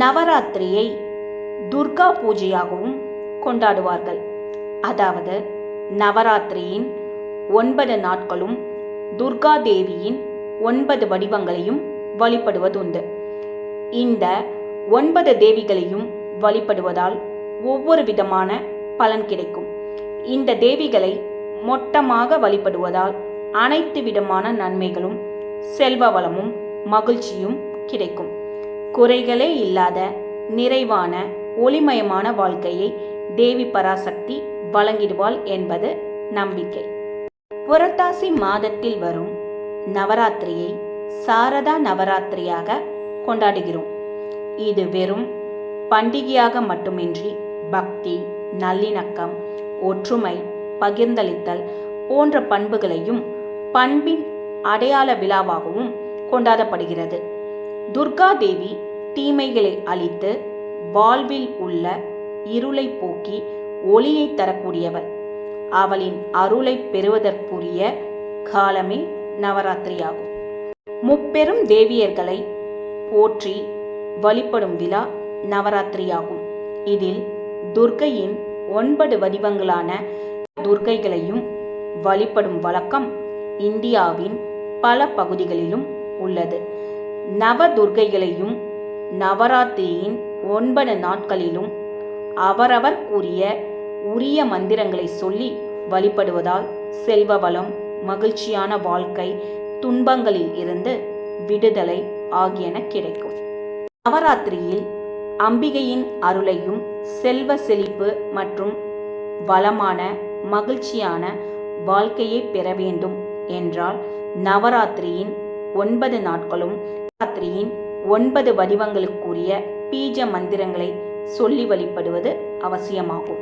நவராத்திரியை துர்கா பூஜையாகவும் கொண்டாடுவார்கள். அதாவது நவராத்திரியின் ஒன்பது நாட்களும் துர்கா தேவியின் ஒன்பது வடிவங்களையும் வழிபடுவதுண்டு. இந்த ஒன்பது தேவிகளையும் வழிபடுவதால் ஒவ்வொரு விதமான பலன் கிடைக்கும். இந்த தேவிகளை மொட்டமாக வழிபடுவதால் அனைத்து விதமான நன்மைகளும் செல்வ வளமும் மகிழ்ச்சியும் கிடைக்கும். குறைகளே இல்லாத நிறைவான ஒளிமயமான வாழ்க்கையை தேவி பராசக்தி வழங்கிடுவாள் என்பது நம்பிக்கை. புரட்டாசி மாதத்தில் வரும் நவராத்திரியை சாரதா நவராத்திரியாக கொண்டாடுகிறோம். இது வெறும் பண்டிகையாக மட்டுமின்றி பக்தி நல்லிணக்கம் ஒற்றுமை பகிர்ந்தளித்தல் போன்ற பண்புகளையும் பண்பின் அடையாள விழாவாகவும் கொண்டாடப்படுகிறது. துர்கா தேவி தீமைகளை அழித்து வாழ்வில் உள்ள இருளை போக்கி ஒளியை தரக்கூடியவள் அவளின் அருளை பெறுவதற்குரிய காலமே நவராத்திரியாகும். முப்பெரும் தேவியர்களை போற்றி வழிபடும் விழா நவராத்திரியாகும். இதில் துர்க்கையின் ஒன்பது வடிவங்களான துர்க்கைகளையும் வழிபடும் வழக்கம் இந்தியாவின் பல பகுதிகளிலும் உள்ளது. நவதுர்கைகளையும் நவராத்திரியின் ஒன்பது நாட்களிலும் அவரவர் கூறிய உரிய மந்திரங்களை சொல்லி வழிபடுவதால் செல்வ வளம் மகிழ்ச்சியான வாழ்க்கை துன்பங்களில் இருந்து விடுதலை ஆகியன கிடைக்கும். நவராத்திரியில் அம்பிகையின் அருளையும் செல்வ செழிப்பு மற்றும் வளமான மகிழ்ச்சியான வாழ்க்கையை பெற வேண்டும் என்றால் நவராத்திரியின் ஒன்பது நாட்களும் ராத்திரியின் ஒன்பது வடிவங்களுக்குரிய பீஜ மந்திரங்களை சொல்லி வழிபடுவது அவசியமாகும்.